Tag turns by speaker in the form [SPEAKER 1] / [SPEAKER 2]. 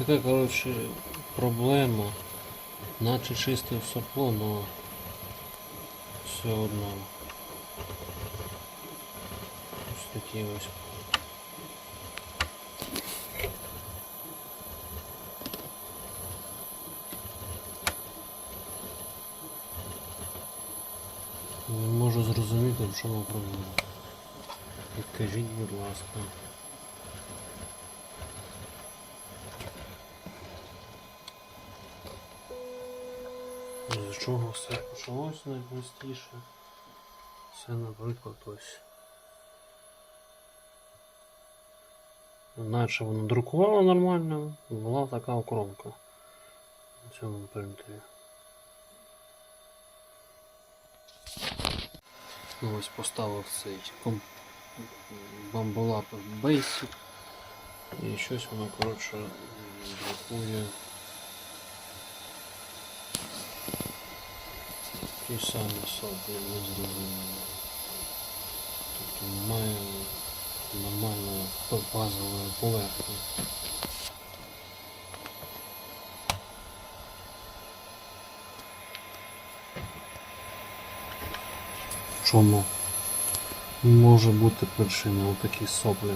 [SPEAKER 1] таке, коротше, проблема. Наче чистив сопло, но все одно. Ось такі ось. Не можу зрозуміти, в чому проблема. Підкажіть, будь ласка. З чого все почалось найпростіше? Це, наприклад, ось. Наче воно друкувало нормально, була така окромка на цьому принтері. Ну, ось поставив цей бамбулап Basic і щось воно, коротше, друкує ті самі соплі, не зрозуміло. Тобто немає нормальної базової поверхні. Чому може бути причина у такі соплі?